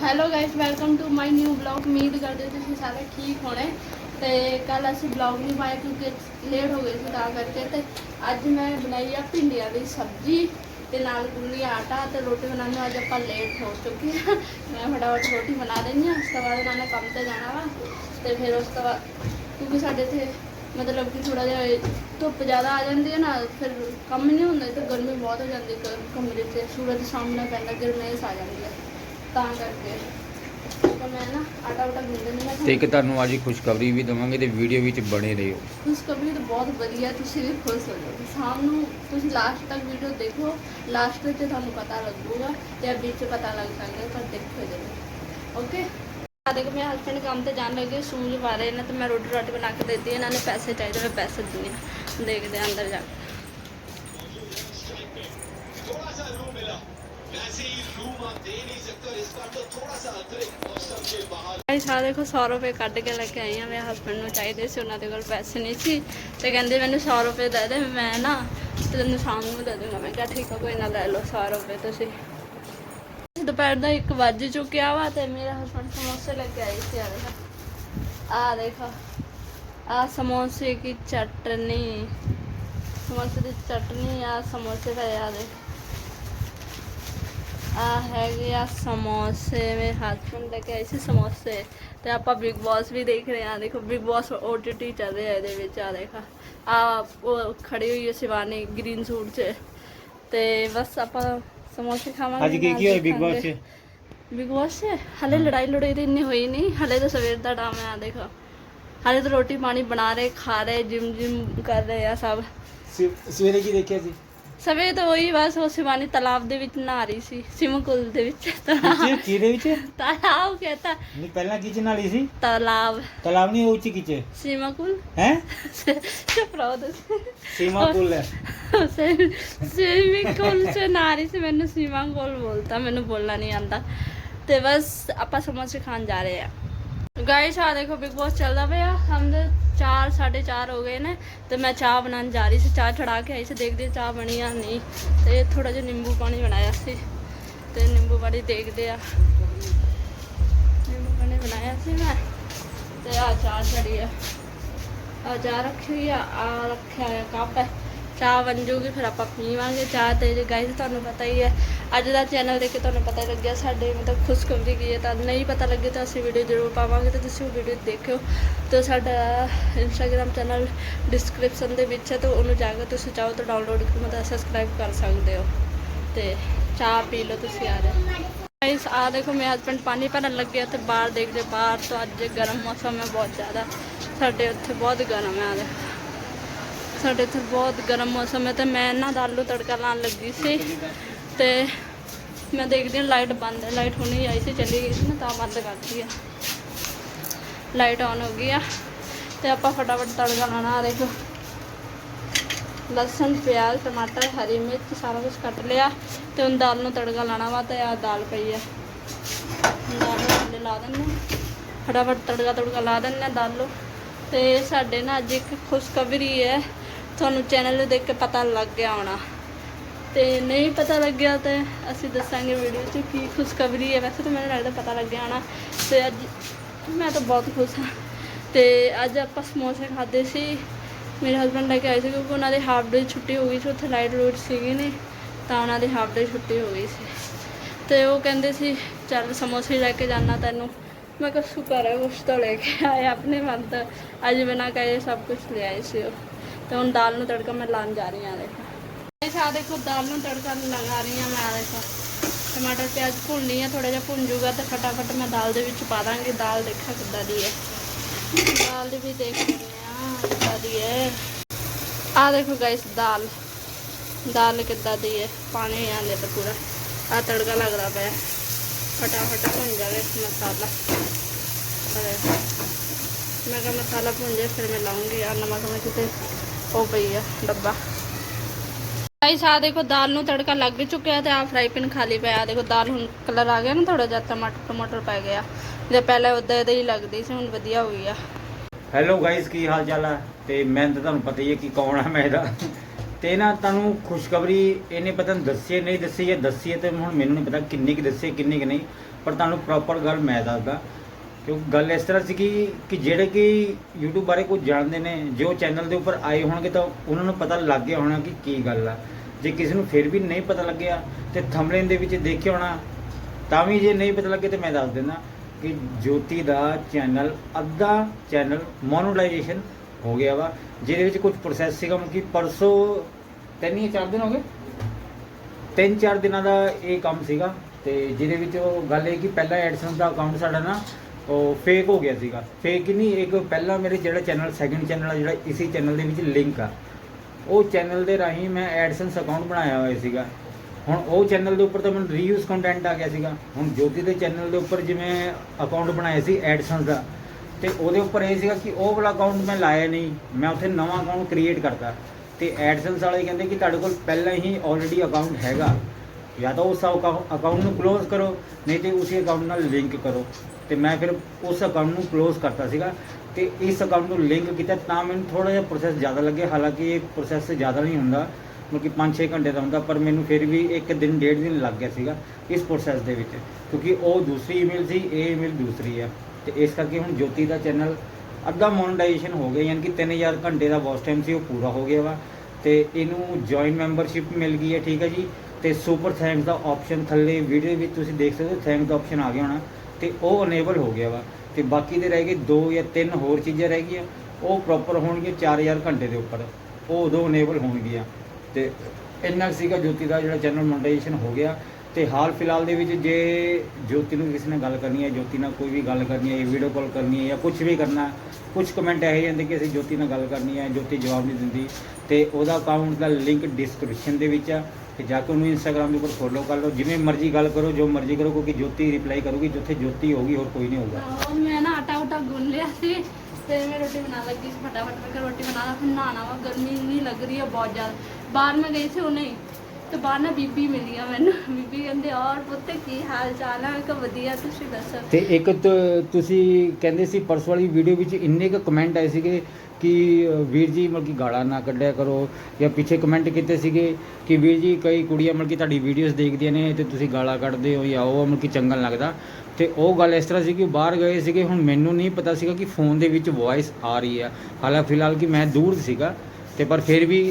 Hello guys welcome to my new blog ਉਮੀਦ ਕਰਦੇ ਤੁਸੀਂ ਸਾਰੇ ਠੀਕ ਹੋਣੇ ਤੇ ਕੱਲ ਅਸੀਂ ਬਲੌਗ ਨਹੀਂ ਪਾਇਆ ਕਿਉਂਕਿ ਲੇਟ ਹੋ ਗਏ ਸੀ ਤਾਂ ਕਰਕੇ ਤੇ ਅੱਜ ਮੈਂ ਬਣਾਈ ਆ ਭਿੰਡੀਆਂ ਦੀ ਸਬਜ਼ੀ ਤੇ ਨਾਲ ਗੁੰਨੀ ਆਟਾ ਤੇ ਰੋਟੀ ਬਣਾਉਣ ਨੂੰ ਅੱਜ ਆਪਾਂ ਲੇਟ ਹੋ ਚੁੱਕੇ ਹਾਂ ਮੈਂ ਫਟਾਫਟ ਰੋਟੀ ਬਣਾ ਦਿੰਦੀ ਹਾਂ ਉਸ ਤੋਂ ਬਾਅਦ ਮੈਂ ਕੰਮ ਤੇ ਜਾਣਾ ਵਾ ਤੇ ਫਿਰ ਉਸ ਤੋਂ ਬਾਅਦ ਕਿਉਂਕਿ ਸਾਡੇ ਇੱਥੇ ਮਤਲਬ ਕਿ ਥੋੜਾ ਜਿਹਾ ਧੁੱਪ ਜ਼ਿਆਦਾ ਆ ਜਾਂਦੀ ਹੈ ਨਾ ਫਿਰ ਕੰਮ ਨਹੀਂ ਹੁੰਦਾ ਤੇ ਗਰਮੀ ਬਹੁਤ ਹੋ ਜਾਂਦੀ ਕ- ਕਮਰੇ 'ਚ ਸੂਰਜ ਸਾਹਮਣੇ ਪੈਂਦਾ ਗਰਮੈਸ਼ ਆ ਜਾਂਦੀ ਹੈ ਤਾਂ ਕਰਕੇ। ਤਾਂ ਮੈਂ ਨਾ ਆਟਾ ਉਟਾ ਗੁੰਨ ਦਿੰਦੀ ਹਾਂ ਤੇ ਇੱਕ ਤੁਹਾਨੂੰ। ਅੱਜ ਖੁਸ਼ਖਬਰੀ ਵੀ ਦਵਾਂਗੇ ਤੇ ਵੀਡੀਓ ਵਿੱਚ ਬਣੇ ਰਹੋ। ਖੁਸ਼ਖਬਰੀ ਤਾਂ ਬਹੁਤ ਵਧੀਆ ਤੁਸੀਂ ਵੀ ਖੁਸ਼ ਹੋ ਜਾਓਗੇ ਸ਼ਾਮ ਨੂੰ ਤੁਸੀਂ ਲਾਸਟ ਤੱਕ ਵੀਡੀਓ ਦੇਖੋ ਲਾਸਟ ਤੇ ਤੁਹਾਨੂੰ ਪਤਾ ਲੱਗੂਗਾ ਜਾਂ ਵਿੱਚ ਪਤਾ ਲੱਗ ਸਕਦਾ ਪਰ ਦੇਖੋ ਜਰੂਰ। ਓਕੇ ਆ ਦੇਖੋ ਮੇਰੇ ਹਸਬੰਡ ਕੰਮ ਤੇ ਜਾਣ ਲੱਗੇ ਸੂਝ ਪਾ ਰਹੇ ਨੇ ਤੇ ਮੈਂ ਰੋਟੀ ਰਾਟੀ ਬਣਾ ਕੇ ਦਿੱਤੀ ਇਹਨਾਂ ਨੇ ਪੈਸੇ ਚਾਹੀਦੇ ਮੈਂ ਪੈਸੇ ਦਿੰਦੀ ਹਾਂ ਦੇਖਦੇ ਹਾਂ ਅੰਦਰ ਜਾ ਕੇ। ਭਾਈ ਸਾਹ ਦੇਖੋ 100 ਰੁਪਏ ਕੱਢ ਕੇ ਲੈ ਕੇ ਆਈ ਆ। ਮੇਰੇ ਹਸਬੰਡ ਨੂੰ ਚਾਹੀਦੇ ਸੀ, ਉਹਨਾਂ ਦੇ ਕੋਲ ਪੈਸੇ ਨਹੀਂ ਸੀ। ਤੇ ਕਹਿੰਦੇ ਮੈਨੂੰ 100 ਰੁਪਏ ਦੇ ਦੇ, ਮੈਂ ਨਾ ਤੈਨੂੰ ਸ਼ਾਮ ਨੂੰ ਦੇ ਦੂੰਗਾ। ਮੈਂ ਕਿਹਾ ਠੀਕ ਆ, ਕੋਈ ਨਾ ਲੈ ਲਓ 100 ਰੁਪਏ ਤੁਸੀਂ। ਦੁਪਹਿਰ ਦਾ 1 ਵੱਜ ਚੁੱਕਿਆ ਵਾ ਤੇ ਮੇਰਾ ਹਸਬੰਡ ਸਮੋਸੇ ਲੈ ਕੇ ਆਈ ਸੀ, ਆ ਦੇਖੋ। ਆ ਦੇਖੋ, ਆ ਸਮੋਸੇ ਕੀ ਚਟਨੀ। ਸਮੋਸੇ ਦੀ ਚਟਨੀ, ਆ ਸਮੋਸੇ ਦਾ, ਆ ਦੇਖ। ਆ ਹੈਗੇ ਆ ਸਮੋਸੇ ਮੇਰੇ ਹਸਬੰਡ ਲੈ ਕੇ ਆਏ ਸੀ ਸਮੋਸੇ ਤੇ ਆਪਾਂ ਬਿਗ ਬਾਸ ਵੀ ਦੇਖ ਰਹੇ ਆ ਦੇਖੋ ਬਿਗ ਬਾਸ OTT ਚੱਲ ਰਿਹਾ ਇਹਦੇ ਵਿੱਚ ਆ ਦੇਖਾ। ਆ ਉਹ ਖੜੀ ਹੋਈ ਹੈ ਸ਼ਿਵਾਨੀ ਗ੍ਰੀਨ ਸੂਟ 'ਚ ਤੇ ਬਸ ਆਪਾਂ ਸਮੋਸੇ ਖਾਵਾਂਗੇ ਅੱਜ ਕੀ ਨਾਲ ਕੀ ਹੋਇਆ ਬਿਗ ਬਾਸ। 'ਚ ਬਿਗ ਬਾਸ 'ਚ? ਹਲੇ ਲੜਾਈ ਲੜਾਈ ਤਾਂ ਇੰਨੀ ਹੋਈ ਨਹੀਂ ਹਲੇ ਤਾਂ ਸਵੇਰ ਦਾ ਟਾਈਮ ਆ ਦੇਖੋ। ਹਲੇ ਤਾਂ ਰੋਟੀ ਪਾਣੀ ਬਣਾ ਰਹੇ ਖਾ ਰਹੇ ਜਿਮ ਜਿਮ ਕਰ ਰਹੇ ਆ ਸਭ। ਸਵੇਰੇ ਕੀ ਦੇਖਿਆ ਸੀ? ਸਵੇਰ ਤਾਂ ਉਹੀ ਬਸ ਉਹ ਸ਼ਿਵਾਨੀ ਤਾਲਾਬ ਦੇ ਵਿੱਚ ਨਹਾ ਰਹੀ ਸੀ ਸਿਮਕੁਲ ਦੇ ਵਿੱਚ। ਕਿੱਥੇ ਕਿਹਦੇ ਵਿੱਚ? ਤਾਲਾਬ ਕਹਤਾ। ਨਹੀਂ ਪਹਿਲਾਂ ਕਿਚਨ ਵਾਲੀ ਸੀ? ਤਾਲਾਬ। ਤਲਾਬ ਨਹੀਂ ਉਹ ਚ ਕਿਚੇ ਸਿਮਕੁਲ ਹੈ? ਚੁੱਪ ਰਹੋ ਤੁਸੀਂ ਸੀਮਾ ਪੁੱਲ ਹੈ ਸਿਮਕੁਲ ਚ ਨਹਾ ਰਹੀ ਸੀ ਮੈਨੂੰ ਸਿਮਕੁਲ ਬੋਲਤਾ ਮੈਨੂੰ ਬੋਲਣਾ ਨਹੀਂ ਆਂਦਾ ਤੇ ਬਸ ਆਪਾਂ ਸਮੋਸੇ ਖਾਣ ਜਾ ਰਹੇ ਆ ਗਾਇਸ ਆ ਦੇਖੋ ਬਿਗ ਬॉस ਚੱਲਦਾ ਪਿਆ। ਹਮ ਚਾਰ 4 4:30 ਹੋ ਗਏ ਨੇ ਤੇ ਮੈਂ ਚਾਹ ਬਣਾਉਣ ਜਾ ਰਹੀ ਸੀ। ਚਾਹ ਚੜਾ ਕੇ ਆਈ ਸੀ, ਦੇਖਦੇ ਚਾਹ ਬਣੀ ਆ ਨਹੀਂ। ਤੇ ਥੋੜਾ ਜਿਹਾ ਨਿੰਬੂ ਪਾਣੀ ਬਣਾਇਆ ਸੀ ਤੇ ਨਿੰਬੂ ਪਾਣੀ ਦੇਖਦੇ ਆ ਨਿੰਬੂ ਪਾਣੀ ਬਣਾਇਆ ਸੀ ਮੈਂ ਤੇ ਆ ਚਾਹ ਚੜੀ ਆ। ਆ ਚਾਹ ਰੱਖੀ ਹੋਈ ਆ ਆ ਰੱਖਿਆ ਹੋਇਆ ਕੱਪ ਹੈ। ਚਾਹ ਬਣ ਜੂਗੀ, ਫਿਰ ਆਪਾਂ ਪੀਵਾਂਗੇ ਚਾਹ ਤੇ ਜੇ ਗਾਇਸ ਤੁਹਾਨੂੰ ਪਤਾ ਹੀ ਹੈ, ਅੱਜ ਦਾ ਚੈਨਲ ਦੇਖ ਕੇ ਤੁਹਾਨੂੰ ਪਤਾ ਲੱਗਿਆ ਸਾਡੇ ਮਤਲਬ ਖੁਸ਼ਖਬਰੀ ਕੀ ਹੈ, ਤਾਂ ਨਹੀਂ ਪਤਾ ਲੱਗੇ ਤਾਂ ਅਸੀਂ ਵੀਡੀਓ ਜ਼ਰੂਰ ਪਾਵਾਂਗੇ ਤੇ ਤੁਸੀਂ ਉਹ ਵੀਡੀਓ ਦੇਖਿਓ। ਤੇ ਸਾਡਾ ਇੰਸਟਾਗ੍ਰam ਚੈਨਲ ਡਿਸਕ੍ਰਿਪਸ਼ਨ ਦੇ ਵਿੱਚ ਹੈ, ਤੇ ਉਹਨੂੰ ਜਾ ਕੇ ਤੁਸੀਂ ਚਾਹੋ ਤਾਂ ਡਾਊਨਲੋਡ ਕਰ ਮਤਲਬ ਸਬਸਕ੍ਰਾਈਬ ਕਰ ਸਕਦੇ ਹੋ। ਤੇ ਚਾਹ ਪੀ ਲਓ ਤੁਸੀਂ ਆ ਰਹੇ ਗਾਇਸ ਆ ਦੇਖੋ ਮੇਰੇ ਹਸਬੰਡ ਪਾਣੀ ਭਰਨ ਲੱਗੇ ਆ ਤੇ ਬਾਹਰ ਦੇਖਦੇ ਬਾਹਰ ਤੋਂ ਅੱਜ ਗਰਮ ਮੌਸਮ ਹੈ ਬਹੁਤ ਜ਼ਿਆਦਾ। ਸਾਡੇ ਉੱਥੇ ਬਹੁਤ ਗਰਮ ਹੈ ਆ ਦੇਖੋ। ਸਾਡੇ ਇੱਥੇ ਬਹੁਤ ਗਰਮ ਮੌਸਮ ਹੈ ਤੇ ਮੈਂ ਨਾ ਦਾਲ ਨੂੰ ਤੜਕਾ ਲਾਉਣ ਲੱਗੀ ਸੀ ਤੇ ਮੈਂ ਦੇਖਦੀ ਹਾਂ ਲਾਈਟ ਬੰਦ ਹੈ, ਲਾਈਟ ਹੁਣੇ ਆਈ ਸੀ, ਚਲੀ ਗਈ ਸੀ ਨਾ ਤਾਂ ਬੰਦ ਕਰਤੀ ਆ ਲਾਈਟ ਆਨ ਹੋ ਗਈ ਆ ਤੇ ਆਪਾਂ ਫਟਾਫਟ ਤੜਕਾ ਲਾਣਾ ਆ ਦੇਖੋ ਲਸਣ, ਪਿਆਜ਼, ਟਮਾਟਰ, ਹਰੀ ਮਿਰਚ, ਸਾਰਾ ਕੁਝ ਕੱਟ ਲਿਆ ਤੇ ਹੁਣ ਦਾਲ ਨੂੰ ਤੜਕਾ ਲਾਣਾ ਵਾ ਤੇ ਆ ਦਾਲ ਪਈ ਆ। ਹੁਣ ਦਾਲ ਨੂੰ ਥੱਲੇ ਲਾ ਦਿੰਦੇ ਹਾਂ। ਫਟਾਫਟ ਤੜਕਾ ਤੜਕਾ ਲਾ ਦਿੰਦੇ ਆ ਦਾਲ ਨੂੰ ਤੇ ਸਾਡੇ ਨਾ ਅੱਜ ਇੱਕ ਖੁਸ਼ਖਬਰੀ ਹੈ। ਤੁਹਾਨੂੰ ਚੈਨਲ ਨੂੰ ਦੇਖ ਕੇ ਪਤਾ ਲੱਗ ਗਿਆ ਹੋਣਾ। ਤੇ ਨਹੀਂ ਪਤਾ ਲੱਗਿਆ ਤਾਂ ਅਸੀਂ ਦੱਸਾਂਗੇ ਵੀਡੀਓ 'ਚ ਕੀ ਖੁਸ਼ਖਬਰੀ ਹੈ। ਵੈਸੇ ਤਾਂ ਮੈਨੂੰ ਲੱਗਦਾ ਪਤਾ ਲੱਗਿਆ ਹੋਣਾ। ਤੇ ਅੱਜ ਮੈਂ ਤਾਂ ਬਹੁਤ ਖੁਸ਼ ਹਾਂ। ਤੇ ਅੱਜ ਆਪਾਂ ਸਮੋਸੇ ਖਾਦੇ ਸੀ। ਮੇਰੇ ਹਸਬੰਡ ਲੈ ਕੇ ਆਏ ਸੀ ਕਿਉਂਕਿ ਉਹਨਾਂ ਦੇ ਹਾਫ ਡੇ ਛੁੱਟੀ ਹੋ ਗਈ ਸੀ। ਉੱਥੇ ਲਾਈਟ ਲੂਟ ਸੀਗੇ ਨੇ, ਤਾਂ ਉਹਨਾਂ ਦੀ ਹਾਫ ਡੇ ਛੁੱਟੀ ਹੋ ਗਈ ਸੀ। ਤੇ ਉਹ ਕਹਿੰਦੇ ਸੀ, ਚੱਲ ਸਮੋਸੇ ਲੈ ਕੇ ਜਾਣਾ ਤੈਨੂੰ। ਮੈਂ ਕਿਹਾ, ਸ਼ੁਕਰ ਹੈ ਕੁਛ ਤੋਂ ਲੈ ਕੇ ਆਏ, ਆਪਣੇ ਮਨ ਤਾਂ ਅੱਜ ਬਿਨਾਂ ਕਹੇ ਸਭ ਕੁਝ ਲੈ ਆਏ ਸੀ ਉਹ। ਤੇ ਹੁਣ ਦਾਲ ਨੂੰ ਤੜਕਾ ਮੈਂ ਲਾਉਣ ਜਾ ਰਹੀ ਹਾਂ ਦੇਖੋ ਇਸ ਆ ਦੇਖੋ ਦਾਲ ਨੂੰ ਤੜਕਾ ਲਗਾ ਰਹੀ ਹਾਂ ਮੈਂ ਆ ਦੇਖੋ ਟਮਾਟਰ ਪਿਆਜ਼ ਭੁੰਨਣੀ ਆ ਥੋੜਾ ਜਿਹਾ ਭੁੰਨ ਜੂਗਾ ਤੇ ਫਟਾਫਟ ਮੈਂ ਦਾਲ ਦੇ ਵਿੱਚ ਪਾ ਦਾਂਗੀ ਦਾਲ ਦੇਖਾ ਕਿੱਦਾਂ ਦੀ ਹੈ ਦਾਲ ਦੇ ਵੀ ਦੇਖ ਲੈਂਦੇ ਆ ਕਿੱਦਾਂ ਦੀ ਹੈ ਆ ਦੇਖੋ ਗਾਇਸ ਦਾਲ ਦਾਲ ਕਿੱਦਾਂ ਦੀ ਹੈ ਪਾਣੀ ਆਲੇ ਤਾਂ ਪੂਰਾ ਆ ਤੜਕਾ ਲੱਗਦਾ ਪਿਆ ਫਟਾਫਟ ਭੁੰਨ ਜਾਵੇ ਮਸਾਲਾ ਅਰੇ ਮੈਂ ਕਿਹਾ ਮਸਾਲਾ ਭੁੰਨ ਜਾਏ ਫਿਰ ਮੈਂ ਲਾਉਂਗੀ ਆ ਨਮਕ ਮੈਂ ਕਿਤੇ ਉਹ ਪਈ ਆ ਡੱਬਾ। ਗਾਇਸ ਆ ਦੇਖੋ ਦਾਲ ਨੂੰ ਤੜਕਾ ਲੱਗ ਚੁੱਕਿਆ ਤੇ ਆ ਫਰਾਈ ਪੈਨ ਖਾਲੀ ਪਿਆ। ਦੇਖੋ ਦਾਲ ਹੁਣ ਕਲਰ ਆ ਗਿਆ ਨਾ ਥੋੜਾ ਜਿਹਾ ਟਮਾਟਰ ਟਮਾਟਰ ਪੈ ਗਿਆ। ਜੇ ਪਹਿਲਾਂ ਉਦਾਂ ਇਹਦੇ ਹੀ ਲੱਗਦੀ ਸੀ ਹੁਣ ਵਧੀਆ ਹੋ ਆ। ਹੈਲੋ ਗਾਇਸ ਕੀ ਹਾਲ ਚਾਲ ਹੈ ਤੇ ਮੈਂ ਤਾਂ ਤੁਹਾਨੂੰ ਪਤਾ ਹੀ ਹੈ ਕਿ ਕੌਣ ਆ ਮੈਂ ਇਹਦਾ ਤੇ ਨਾ ਤੁਹਾਨੂੰ ਖੁਸ਼ਖਬਰੀ ਇਹਨੇ ਪਤਾ ਨਹੀਂ ਦੱਸੀ ਨਹੀਂ ਦੱਸੀ ਹੈ ਦੱਸੀ ਤੇ ਹੁਣ ਮੈਨੂੰ ਨਹੀਂ ਪਤਾ ਕਿੰਨੀ ਕਿ ਦੱਸੇ ਹੈ, ਕਿੰਨੀ ਕਿ ਨਹੀਂ ਪਰ ਤੁਹਾਨੂੰ ਪ੍ਰੋਪਰ ਗੱਲ ਮੈਂ ਦੱਸਦਾ। ਕਿਉਂਕਿ ਗੱਲ ਇਸ ਤਰ੍ਹਾਂ ਸੀ ਕਿ ਕਿ ਜਿਹੜੇ ਕਿ YouTube ਬਾਰੇ ਕੁਝ ਜਾਣਦੇ ਨੇ, ਜੋ ਚੈਨਲ ਦੇ ਉੱਪਰ ਆਏ ਹੋਣਗੇ ਤਾਂ ਉਹਨਾਂ ਨੂੰ ਪਤਾ ਲੱਗ ਗਿਆ ਹੋਣਾ ਕਿ ਕੀ ਗੱਲ ਆ। ਜੇ ਕਿਸੇ ਨੂੰ ਫਿਰ ਵੀ ਨਹੀਂ ਪਤਾ ਲੱਗਿਆ ਤੇ ਥੰਬਨੇਲ ਦੇ ਵਿੱਚ ਦੇਖਿਆ ਹੋਣਾ, ਤਾਂ ਵੀ ਜੇ ਨਹੀਂ ਪਤਾ ਲੱਗੇ ਤੇ ਮੈਂ ਦੱਸ ਦਿੰਦਾ ਕਿ ਜੋਤੀ ਦਾ ਚੈਨਲ ਅੱਧਾ ਚੈਨਲ ਮੋਨੋਟਾਈਜੇਸ਼ਨ ਹੋ ਗਿਆ ਵਾ, ਜਿਹਦੇ ਵਿੱਚ ਕੁਝ ਪ੍ਰੋਸੈਸ ਸੀਗਾ ਮਤਲਬ ਕਿ ਪਰਸੋਂ ਤਿੰਨ ਜਾਂ ਚਾਰ ਦਿਨ ਹੋ ਗਏ? ਤਿੰਨ ਚਾਰ ਦਿਨਾਂ ਦਾ ਇਹ ਕੰਮ ਸੀਗਾ ਤੇ ਜਿਹਦੇ ਵਿੱਚ ਉਹ ਗੱਲ ਇਹ ਕਿ ਪਹਿਲਾਂ ਐਡਸਨ ਦਾ ਅਕਾਊਂਟ ਸਾਡਾ ਨਾ ਉਹ ਫੇਕ ਹੋ ਗਿਆ ਸੀਗਾ। ਫੇਕ ਹੀ ਨਹੀਂ, ਇੱਕ ਪਹਿਲਾਂ ਮੇਰੇ ਜਿਹੜਾ ਚੈਨਲ ਸੈਕੰਡ ਚੈਨਲ ਆ ਜਿਹੜਾ ਇਸੇ ਚੈਨਲ ਦੇ ਵਿੱਚ ਲਿੰਕ ਆ। ਉਹ ਚੈਨਲ ਦੇ ਰਾਹੀਂ ਮੈਂ ਐਡਸੈਂਸ ਅਕਾਊਂਟ ਬਣਾਇਆ ਹੋਇਆ ਸੀਗਾ। ਹੁਣ ਉਹ ਚੈਨਲ ਦੇ ਉੱਪਰ ਤਾਂ ਮੈਨੂੰ ਰੀਯੂਜ਼ ਕੰਟੈਂਟ ਆ ਗਿਆ ਸੀਗਾ। ਹੁਣ ਜੋਤੀ ਦੇ ਚੈਨਲ ਦੇ ਉੱਪਰ ਜਿਵੇਂ ਅਕਾਊਂਟ ਬਣਾਇਆ ਸੀ ਐਡਸੈਂਸ ਦਾ, ਤੇ ਉਹਦੇ ਉੱਪਰ ਇਹ ਸੀਗਾ ਕਿ ਉਹ ਵਾਲਾ ਅਕਾਊਂਟ ਮੈਂ ਲਾਇਆ ਨਹੀਂ, ਮੈਂ ਉੱਥੇ ਨਵਾਂ ਅਕਾਊਂਟ ਕ੍ਰੀਏਟ ਕਰਤਾ। ਤੇ ਐਡਸੈਂਸ ਵਾਲੇ ਕਹਿੰਦੇ ਕਿ ਤੁਹਾਡੇ ਕੋਲ ਪਹਿਲਾਂ ਹੀ ਆਲਰੇਡੀ ਅਕਾਊਂਟ ਹੈਗਾ। ਜਾਂ ਤਾਂ ਉਸ ਅਕਾਊਂਟ ਨੂੰ ਕਲੋਜ਼ ਕਰੋ, ਨਹੀਂ ਤੇ ਉਸੇ ਅਕਾਊਂਟ ਨਾਲ ਲਿੰਕ ਕਰੋ। ਤੇ ਮੈਂ ਫਿਰ ਉਸ ਅਕਾਊਂਟ ਨੂੰ ਕਲੋਜ਼ ਕਰਤਾ ਸੀਗਾ ਤੇ ਇਸ ਅਕਾਊਂਟ ਨੂੰ ਲਿੰਕ ਕੀਤਾ ਤਾਂ ਮੈਨੂੰ ਥੋੜਾ ਜਿਹਾ ਪ੍ਰੋਸੈਸ ਜ਼ਿਆਦਾ ਲੱਗਿਆ। ਹਾਲਾਂਕਿ ਇਹ ਪ੍ਰੋਸੈਸ ਜ਼ਿਆਦਾ ਨਹੀਂ ਹੁੰਦਾ, ਮਤਲਬ ਕਿ 5-6 ਘੰਟੇ ਦਾ ਹੁੰਦਾ, ਪਰ ਮੈਨੂੰ ਫਿਰ ਵੀ ਇੱਕ ਦਿਨ, ਡੇਢ ਦਿਨ ਲੱਗ ਗਿਆ ਸੀਗਾ ਇਸ ਪ੍ਰੋਸੈਸ ਦੇ ਵਿੱਚ। ਕਿਉਂਕਿ ਉਹ ਦੂਸਰੀ ਈਮੇਲ ਸੀ, ਇਹ ਈਮੇਲ ਦੂਸਰੀ ਆ। ਤੇ ਇਸ ਕਰਕੇ ਹੁਣ ਜੋਤੀ ਦਾ ਚੈਨਲ ਅੱਧਾ ਮੋਨਟਾਈਜੇਸ਼ਨ ਹੋ ਗਿਆ, ਯਾਨੀ ਕਿ 3000 ਘੰਟੇ ਦਾ ਵਾਚ ਟਾਈਮ ਸੀ, ਉਹ ਪੂਰਾ ਹੋ ਗਿਆ ਵਾ। ਤੇ ਇਹਨੂੰ ਜੁਆਇਨ ਮੈਂਬਰਸ਼ਿਪ ਮਿਲ ਗਈ ਹੈ, ਠੀਕ ਹੈ ਜੀ। ਤੇ ਸੁਪਰ ਥੈਂਕਸ ਦਾ ਆਪਸ਼ਨ ਥੱਲੇ ਵੀਡੀਓ ਵਿੱਚ ਤੁਸੀਂ ਦੇਖ ਸਕਦੇ ਹੋ ਥੈਂਕ ਦਾ ਆਪਸ਼ਨ ਆ ਗਿਆ ਹੋਣਾ, ਤੇ ਉਹ ਅਨੇਬਲ ਹੋ ਗਿਆ ਵਾ। ਤੇ ਬਾਕੀ ਦੇ ਰਹਿ ਗਏ ਦੋ ਜਾਂ ਤਿੰਨ ਹੋਰ ਚੀਜ਼ਾਂ ਰਹਿ ਗਈਆਂ, ਉਹ ਪ੍ਰੋਪਰ ਹੋਣਗੀਆਂ 4000 ਘੰਟੇ ਦੇ ਉੱਪਰ। ਉਹ ਉਦੋਂ ਅਨੇਬਲ ਹੋਣਗੀਆਂ। ਤੇ ਇੰਨਾ ਕੁ ਸੀਗਾ ਜੋਤੀ ਦਾ ਜਿਹੜਾ ਚੈਨਲ ਮੋਨਟਾਈਜੇਸ਼ਨ ਹੋ ਗਿਆ। ਤੇ ਹਾਲ ਫਿਲਹਾਲ ਦੇ ਵਿੱਚ ਜੇ ਜੋਤੀ ਨੂੰ ਕਿਸੇ ਨਾਲ ਗੱਲ ਕਰਨੀ ਹੈ, ਜੋਤੀ ਨਾਲ ਕੋਈ ਵੀ ਗੱਲ ਕਰਨੀ ਹੈ ਵੀਡੀਓ ਕਾਲ ਕਰਨੀ ਹੈ ਜਾਂ ਕੁਝ ਵੀ ਕਰਨਾ ਕੁਝ ਕਮੈਂਟ ਇਹੋ ਜਾਂਦੇ ਕਿ ਅਸੀਂ ਜੋਤੀ ਨਾਲ ਗੱਲ ਕਰਨੀ ਹੈ, ਜੋਤੀ ਜਵਾਬ ਨਹੀਂ ਦਿੰਦੀ। ਤੇ ਉਹਦਾ ਅਕਾਊਂਟ ਦਾ ਲਿੰਕ ਡਿਸਕ੍ਰਿਪਸ਼ਨ ਦੇ ਵਿੱਚ ਆ। ਤੇ ਜਾ ਕੇ ਉਹਨੂੰ ਇੰਸਟਾਗ੍ਰam ਦੇ ਉੱਪਰ ਫੋਲੋ ਕਰ ਲਓ ਜਿਵੇਂ ਮਰਜ਼ੀ ਗੱਲ ਕਰੋ ਜੋ ਮਰਜ਼ੀ ਕਰੋ ਕਿਉਂਕਿ ਜੋਤੀ ਰਿਪਲਾਈ ਕਰੂਗੀ ਜਿੱਥੇ ਜੋਤੀ ਹੋਗੀ ਹੋਰ ਕੋਈ ਨਹੀਂ ਹੋਊਗਾ। ਮੈਂ ਨਾ ਆਟਾ ਉਟਾ ਗੁੰਨ ਲਿਆ ਸੀ ਤੇ ਮੈਂ ਰੋਟੀ ਬਣਾ ਲੱਗੀ ਸੀ ਫਟਾਫਟ ਮੈਂ ਕਿਹਾ ਰੋਟੀ ਬਣਾ ਲਾ ਫਿਰ ਨਹਾਣਾ ਵਾ ਗਰਮੀ ਨਹੀਂ ਲੱਗ ਰਹੀ ਹੈ ਬਹੁਤ ਜ਼ਿਆਦਾ। ਬਾਹਰ ਮੈਂ ਗਈ ਸੀ ਉਹਨੇ ਤੇ ਬਾਹਰ ਨਾ ਬੀਬੀ ਮਿਲੀ ਆ ਮੈਨੂੰ ਬੀਬੀ ਕਹਿੰਦੇ ਔਰ ਪੁੱਤ ਕੀ ਹਾਲ ਚਾਲ ਹੈ ਮੈਂ ਕਿਹਾ ਵਧੀਆ ਤੁਸੀਂ ਦੱਸੋ? ਤੇ ਇੱਕ ਤ- ਤੁਸੀਂ ਕਹਿੰਦੇ ਸੀ ਪਰਸ ਵਾਲੀ ਵੀਡੀਓ ਵਿੱਚ ਇੰਨੇ ਕੁ ਕਮੈਂਟ ਆਏ ਸੀਗੇ ਕਿ ਵੀਰ ਜੀ ਮਤਲਬ ਕਿ ਗਾਲਾਂ ਨਾ ਕੱਢਿਆ ਕਰੋ ਜਾਂ ਪਿੱਛੇ ਕਮੈਂਟ ਕੀਤੇ ਸੀਗੇ ਕਿ ਵੀਰ ਜੀ ਕਈ ਕੁੜੀਆਂ ਮਤਲਬ ਕਿ ਤੁਹਾਡੀ ਵੀਡੀਓਜ਼ ਦੇਖਦੀਆਂ ਨੇ ਤੇ ਤੁਸੀਂ ਗਾਲਾਂ ਕੱਢਦੇ ਹੋ ਜਾਂ ਉਹ ਮਤਲਬ ਕਿ ਚੰਗਾ ਨਹੀਂ ਲੱਗਦਾ। ਤੇ ਉਹ ਗੱਲ ਇਸ ਤਰ੍ਹਾਂ ਸੀ ਕਿ ਉਹ ਬਾਹਰ ਗਏ ਸੀਗੇ, ਹੁਣ ਮੈਨੂੰ ਨਹੀਂ ਪਤਾ ਸੀਗਾ ਕਿ ਫੋਨ ਦੇ ਵਿੱਚ ਵੌਇਸ ਆ ਰਹੀ ਆ ਹਾਲਾਂਕਿ ਫਿਲਹਾਲ ਕਿ ਮੈਂ ਦੂਰ ਸੀਗਾ ਤੇ ਪਰ ਫਿਰ ਵੀ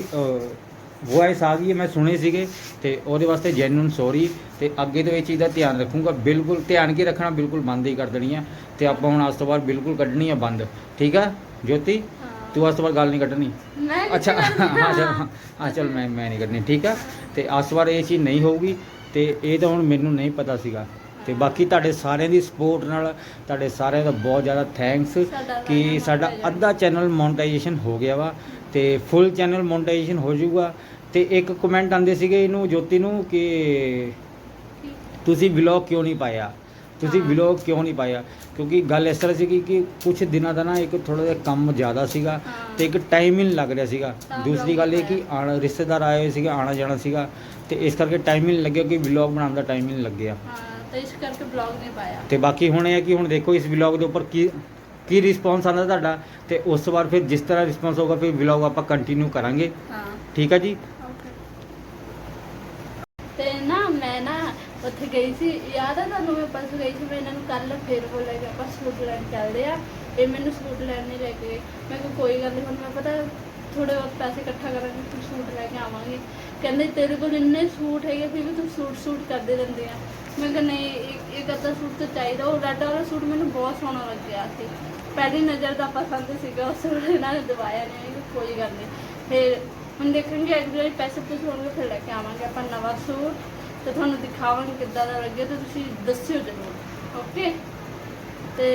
ਵੌਇਸ ਆ ਗਈ ਹੈ, ਮੈਂ ਸੁਣੇ ਸੀਗੇ ਤੇ ਉਹਦੇ ਵਾਸਤੇ ਜੈਨੂਨ ਸੌਰੀ ਤੇ ਅੱਗੇ ਤੋਂ ਇਹ ਚੀਜ਼ ਦਾ ਧਿਆਨ ਰੱਖੂੰਗਾ। ਬਿਲਕੁਲ ਧਿਆਨ ਕੀ ਰੱਖਣਾ? ਬਿਲਕੁਲ ਬੰਦ ਹੀ ਕਰ ਦੇਣੀ ਆ ਤੇ ਆਪਾਂ ਹੁਣ ਅੱਜ ਤੋਂ ਬਾਅਦ ਬਿਲਕੁਲ ਕੱਢਣੀ ਆ ਬੰਦ। ਠੀਕ ਆ, ਜੋਤੀ? ਤੂੰ ਤੋਂ ਬਾਅਦ ਗੱਲ ਨਹੀਂ ਕੱਢਣੀ। ਮੈਂ ਅੱਛਾ ਹਾਂ? ਚਲ ਹਾਂ। ਚਲ ਮੈਂ ਮੈਂ ਨਹੀਂ ਕੱਢਣੀ ਠੀਕ ਆ। ਤੇ ਤੋਂ ਬਾਅਦ ਇਹ ਚੀਜ਼ ਨਹੀਂ ਹੋਊਗੀ ਤੇ ਇਹ ਤਾਂ ਹੁਣ ਮੈਨੂੰ ਨਹੀਂ ਪਤਾ ਸੀਗਾ। ਤੇ ਬਾਕੀ ਤੁਹਾਡੇ ਸਾਰਿਆਂ ਦੀ ਸਪੋਰਟ ਨਾਲ ਤੁਹਾਡੇ ਸਾਰਿਆਂ ਦਾ ਬਹੁਤ ਜ਼ਿਆਦਾ ਥੈਂਕਸ ਕਿ ਸਾਡਾ ਅੱਧਾ ਚੈਨਲ ਮੋਨਟਾਈਜੇਸ਼ਨ ਹੋ ਗਿਆ ਵਾ ਤੇ ਫੁੱਲ ਚੈਨਲ ਮੋਨਟਾਈਜੇਸ਼ਨ ਹੋ ਜਾਊਗਾ। ਤੇ ਇੱਕ ਕਮੈਂਟ ਆਂਦੇ ਸੀਗੇ ਇਹਨੂੰ ਜੋਤੀ ਨੂੰ ਕਿ ਤੁਸੀਂ ਵਲੌਗ ਕਿਉਂ ਨਹੀਂ ਪਾਇਆ? ਤੁਸੀਂ। ਵਲੌਗ ਕਿਉਂ ਨਹੀਂ ਪਾਇਆ? ਕਿਉਂਕਿ ਗੱਲ ਇਸ ਤਰ੍ਹਾਂ ਸੀਗੀ ਕਿ ਕੁਝ ਦਿਨਾਂ ਦਾ ਨਾ ਇੱਕ ਥੋੜਾ ਜਿਹਾ ਕੰਮ ਜ਼ਿਆਦਾ ਸੀਗਾ। ਤੇ ਇੱਕ ਟਾਈਮ ਹੀ ਨਹੀਂ ਲੱਗ ਰਿਹਾ ਸੀਗਾ। ਦੂਸਰੀ ਗੱਲ ਇਹ ਕਿ ਆਣ ਰਿਸ਼ਤੇਦਾਰ ਆਏ ਹੋਏ ਸੀਗੇ ਆਣਾ ਜਾਣਾ ਸੀਗਾ ਤੇ ਇਸ ਕਰਕੇ ਟਾਈਮ ਹੀ ਨਹੀਂ ਲੱਗਿਆ ਕਿ ਵਲੌਗ ਬਣਾਉਣ ਦਾ ਟਾਈਮ ਹੀ ਨਹੀਂ ਲੱਗਿਆ। ਹਾਂ ਤੇ ਇਸ ਕਰਕੇ ਬਲੌਗ ਨਹੀਂ ਪਾਇਆ। ਤੇ ਬਾਕੀ ਹੁਣ ਇਹ ਹੈ ਕਿ ਹੁਣ ਦੇਖੋ ਇਸ ਵਲੌਗ ਦੇ ਉੱਪਰ ਕੀ ਕੀ ਰਿਸਪੌਂਸ ਆਉਂਦਾ ਤੁਹਾਡਾ ਤੇ ਉਸ ਤੋਂ ਬਾਅਦ ਫਿਰ ਜਿਸ ਤਰ੍ਹਾਂ ਰਿਸਪੌਂਸ ਹੋਊਗਾ ਫਿਰ ਵਲੌਗ ਆਪਾਂ ਕੰਟੀਨਿਊ ਕਰਾਂਗੇ। ਹਾਂ। ਠੀਕ ਹੈ ਜੀ ਓਕੇ ਤੇ ਨਾ ਮੈਂ ਨਾ ਉੱਥੇ ਗਈ ਸੀ, ਯਾਦ ਆ ਤੁਹਾਨੂੰ ਮੈਂ ਪਰਸੋਂ ਗਈ ਸੀ, ਮੈਂ ਇਹਨਾਂ ਨੂੰ ਕੱਲ ਫੇਰ ਬੋਲਿਆ ਕਿ ਆਪਾਂ ਸੂਟ ਲੈਣ ਚੱਲਦੇ ਆ, ਇਹ ਮੈਨੂੰ ਸੂਟ ਲੈਣ ਨਹੀਂ ਲੈ ਕੇ ਗਏ। ਮੈਂ ਕਿਹਾ ਕੋਈ ਗੱਲ ਨਹੀਂ ਹੁਣ ਮੈਂ ਪਤਾ ਥੋੜੇ ਬਹੁਤ ਪੈਸੇ ਇਕੱਠਾ ਕਰਾਂਗੇ, ਫਿਰ ਸੂਟ ਲੈ ਕੇ ਆਵਾਂਗੇ। ਕਹਿੰਦੇ ਤੇਰੇ ਕੋਲ ਇੰਨੇ ਸੂਟ ਹੈਗੇ, ਫਿਰ ਵੀ ਤੂੰ ਸੂਟ ਸੂਟ ਕਰਦੇ ਰਹਿੰਦੇ ਆ। ਮੈਂ ਕਿਹਾ ਨਹੀਂ ਇੱਕ ਇੱਕ ਅੱਧਾ ਸੂਟ ਤਾਂ ਚਾਹੀਦਾ, ਉਹ ਰੈੱਡ ਵਾਲਾ ਸੂਟ ਮੈਨੂੰ ਬਹੁਤ ਸੋਹਣਾ ਲੱਗਿਆ ਸੀ। ਪਹਿਲੀ ਨਜ਼ਰ ਦਾ ਪਸੰਦ ਸੀਗਾ, ਉਸ ਵੇਲੇ ਇਹਨਾਂ ਨੇ ਦਵਾਇਆ ਨਹੀਂ, ਮੈਂ ਕਿਹਾ ਕੋਈ ਗੱਲ ਨਹੀਂ ਫਿਰ ਹੁਣ ਦੇਖਾਂਗੇ, ਅਗਲੇ ਪੈਸੇ ਪੂਸੇ ਹੋਣਗੇ, ਫਿਰ ਲੈ ਕੇ ਆਵਾਂਗੇ ਆਪਾਂ ਨਵਾਂ ਸੂਟ। ਤੇ ਤੁਹਾਨੂੰ ਦਿਖਾਵਾਂਗੇ ਕਿੱਦਾਂ ਦਾ ਲੱਗੇ ਤੇ ਤੁਸੀਂ ਦੱਸਿਓ ਜ਼ਰੂਰ ਓਕੇ ਤੇ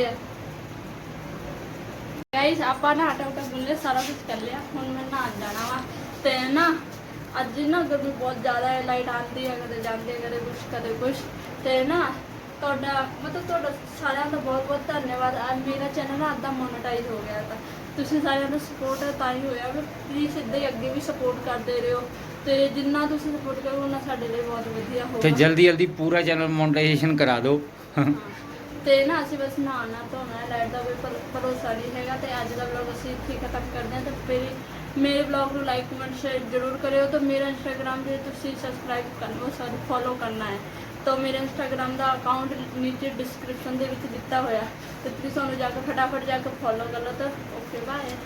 ਗਾਇਸ ਆਪਾਂ ਨਾ ਆਟਾ ਉਟਾ ਗੁੰਨ ਲਿਆ, ਸਾਰਾ ਕੁਝ ਕਰ ਲਿਆ, ਹੁਣ ਮੈਂ ਨਹਾਉਣ ਜਾਣਾ ਵਾ। ਤੇ ਨਾ, ਅੱਜ ਨਾ ਗਰਮੀ ਬਹੁਤ ਜ਼ਿਆਦਾ ਹੈ ਲਾਈਟ ਆਉਂਦੀ ਹੈ, ਕਦੇ ਜਾਂਦੀ ਹੈ ਕਦੇ ਕੁਛ ਕਦੇ ਕੁਛ। ਤੇ ਨਾ, ਤੁਹਾਡਾ, ਮਤਲਬ ਤੁਹਾਡਾ ਸਾਰਿਆਂ ਦਾ ਬਹੁਤ ਬਹੁਤ ਧੰਨਵਾਦ। ਅੱਜ ਮੇਰਾ ਚੈਨਲ ਨਾ ਅੱਧਾ ਮੋਨੇਟਾਈਜ਼ ਹੋ ਗਿਆ ਤਾਂ। ਤੁਸੀਂ ਸਾਰਿਆਂ ਦਾ ਸਪੋਰਟ ਤਾਂ ਹੀ ਹੋਇਆ ਪਲੀਜ਼ ਇੱਦਾਂ ਹੀ ਅੱਗੇ ਵੀ ਸਪੋਰਟ ਕਰਦੇ ਰਹੋ। ਤੇ ਜਿੰਨਾ ਤੁਸੀਂ ਸਪੋਰਟ ਕਰੋ ਉਹਨਾਂ ਸਾਡੇ ਲਈ ਬਹੁਤ ਵਧੀਆ ਹੋਊਗਾ। ਤੇ ਜਲਦੀ ਜਲਦੀ ਪੂਰਾ ਚੈਨਲ ਮੋਨਟਾਈਜੇਸ਼ਨ ਕਰਾ ਦਿਓ। ਤੇ ਨਾ ਅਸੀਂ ਬਸ ਨਹਾਉਣਾ ਧੋਣਾ ਲਾਈਟ ਦਾ ਭਰ- ਭਰੋਸਾ ਨਹੀਂ ਹੈਗਾ ਤੇ ਅੱਜ ਦਾ ਵਲੌਗ ਅਸੀਂ ਇੱਥੇ ਹੀ ਖਤਮ ਕਰਦੇ ਹਾਂ। ਤੇ ਫਿਰ ਮੇਰੇ ਵਲੌਗ ਨੂੰ ਲਾਈਕ ਕਮੈਂਟ ਸ਼ੇਅਰ ਜ਼ਰੂਰ ਕਰਿਓ। ਤੇ ਮੇਰਾ ਇੰਸਟਾਗ੍ਰam ਤੇ ਤੁਸੀਂ ਸਬਸਕ੍ਰਾਈਬ ਕਰਨਾ ਸੌਰੀ ਫੋਲੋ ਕਰਨਾ ਹੈ। ਤਾਂ ਮੇਰੇ ਇੰਸਟਾਗ੍ਰam ਦਾ ਅਕਾਊਂਟ ਨੀਚੇ ਡਿਸਕ੍ਰਿਪਸ਼ਨ ਦੇ ਵਿੱਚ ਦਿੱਤਾ ਹੋਇਆ ਤੇ ਤੁਸੀਂ ਸਾਨੂੰ ਜਾ ਕੇ ਫਟਾਫਟ ਜਾ ਕੇ ਫੋਲੋ ਕਰ ਲਓ। ਤਾਂ ਓਕੇ ਬਾਏ